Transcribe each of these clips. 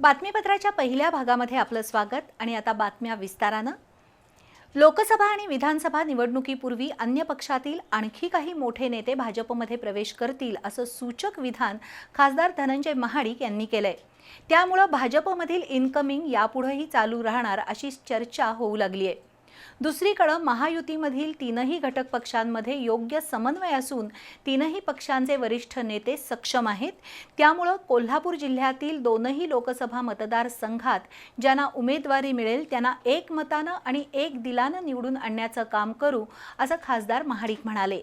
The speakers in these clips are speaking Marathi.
बातमीपत्राच्या पहिल्या भागामध्ये आपलं स्वागत. आणि आता बातम्या विस्तारानं. लोकसभा आणि विधानसभा निवडणुकीपूर्वी अन्य पक्षातील आणखी काही मोठे नेते भाजपमध्ये प्रवेश करतील असं सूचक विधान खासदार धनंजय महाडिक यांनी केलंय. त्यामुळं भाजपमधील इन्कमिंग यापुढेही चालू राहणार अशी चर्चा होऊ लागली आहे दुसरीकडं महायुतीमधील तीनही घटक पक्षांमध्ये योग्य समन्वय असून तीनही पक्षांचे वरिष्ठ नेते सक्षम आहेत. त्यामुळं कोल्हापूर जिल्ह्यातील दोनही लोकसभा मतदारसंघात ज्यांना उमेदवारी मिळेल त्यांना एक मतानं आणि एक दिलानं निवडून आणण्याचं काम करू असं खासदार महाडिक म्हणाले.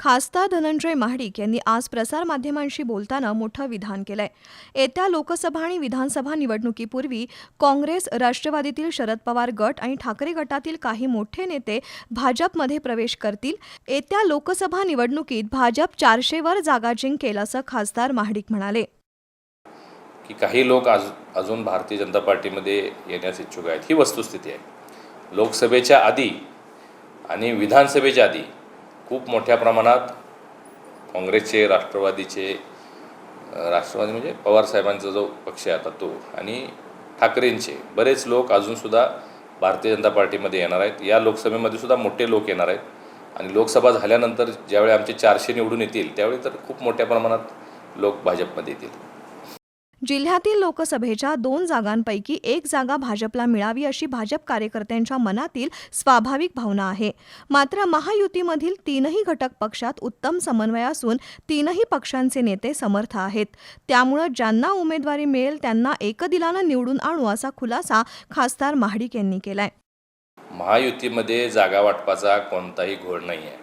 खासदार धनंजय महाडिक यांनी आज प्रसारमाध्यमांशी बोलताना मोठं विधान केलंय. येत्या लोकसभा आणि विधानसभा निवडणुकीपूर्वी काँग्रेस राष्ट्रवादीतील शरद पवार गट आणि ठाकरे गटातील काही मोठे नेते भाजपमध्ये प्रवेश करतील. येत्या लोकसभा निवडणुकीत भाजप चारशेवर जागा जिंकेल असं खासदार महाडिक म्हणाले. की काही लोक आज अजून भारतीय जनता पार्टीमध्ये येण्यास इच्छुक आहेत. ही वस्तुस्थिती आहे. लोकसभेच्या आधी आणि विधानसभेच्या आधी खूप मोठ्या प्रमाणात काँग्रेसचे राष्ट्रवादीचे राष्ट्रवादी म्हणजे पवारसाहेबांचा जो पक्ष आहे आता तो आणि ठाकरेंचे. बरेच लोक अजूनसुद्धा भारतीय जनता पार्टीमध्ये येणार आहेत. या लोकसभेमध्ये सुद्धा मोठे लोक येणार आहेत. आणि लोकसभा झाल्यानंतर ज्यावेळी आमचे चारशे निवडून येतील त्यावेळी तर खूप मोठ्या प्रमाणात लोक भाजपमध्ये येतील. जिल्ह्यातील लोकसभेच्या दोन जागांपैकी एक जागा भाजपला मिळावी अशी भाजप कार्यकर्त्यांच्या मनातील स्वाभाविक भावना आहे. मात्र महायुतीमधील तीनही घटक पक्षात उत्तम समन्वय असून तीनही पक्षांचे नेते समर्थ आहेत. त्यामुळं ज्यांना उमेदवारी मिळेल त्यांना एकदिलानं निवडून आणू असा खुलासा खासदार महाडिक यांनी केलाय. महायुतीमध्ये जागा वाटपाचा कोणताही घोळ नाही आहे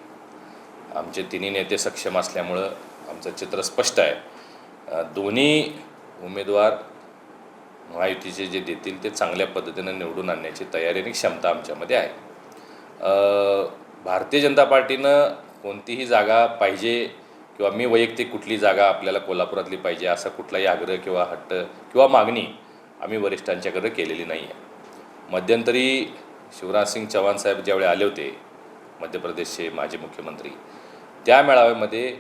आमचे तिन्ही नेते सक्षम असल्यामुळं आमचं चित्र स्पष्ट आहे. दोन्ही उमेदवार महायुतीचे जे देतील ते चांगल्या पद्धतीनं निवडून आणण्याची तयारी आणि क्षमता आमच्यामध्ये आहे. भारतीय जनता पार्टीनं कोणतीही जागा पाहिजे किंवा मी वैयक्तिक कुठली जागा आपल्याला कोल्हापुरातली पाहिजे असा कुठलाही आग्रह किंवा हट्ट किंवा मागणी आम्ही वरिष्ठांच्याकडे केलेली नाही आहे मध्यंतरी शिवराजसिंग चव्हाण साहेब ज्यावेळी आले होते मध्य प्रदेशचे माजी मुख्यमंत्री त्या मेळाव्यामध्ये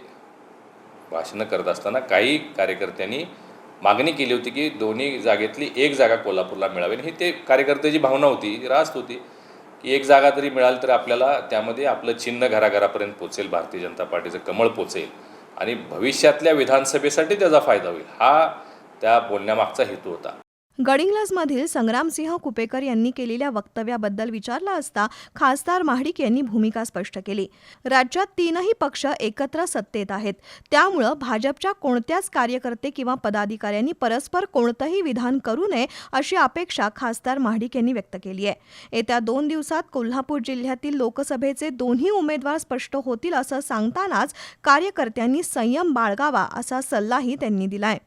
भाषणं करत असताना काही कार्यकर्त्यांनी मागणी केली होती की दोन्ही जागेतली एक जागा कोल्हापूरला मिळावी. आणि ही ते कार्यकर्त्याची भावना होती रास्त होती की एक जागा तरी मिळाली तर आपल्याला त्यामध्ये आपलं चिन्ह घराघरापर्यंत पोचेल भारतीय जनता पार्टीचं कमळ पोचेल. आणि भविष्यातल्या विधानसभेसाठी त्याचा फायदा होईल. हा त्या बोलण्यामागचा हेतू होता. गडिंग्लजमधील संग्रामसिंह कुपेकर यांनी केलेल्या वक्तव्याबद्दल विचारला असता खासदार महाडिक यांनी भूमिका स्पष्ट केली. राज्यात तीनही पक्ष एकत्र सत्तेत आहेत. त्यामुळं भाजपच्या कोणत्याच कार्यकर्ते किंवा पदाधिकाऱ्यांनी परस्पर कोणतंही विधान करू नये अशी अपेक्षा खासदार महाडिक यांनी व्यक्त केली आहे. येत्या दोन दिवसात कोल्हापूर जिल्ह्यातील लोकसभेचे दोन्ही उमेदवार स्पष्ट होतील असं सांगतानाच कार्यकर्त्यांनी संयम बाळगावा असा सल्लाही त्यांनी दिलाय.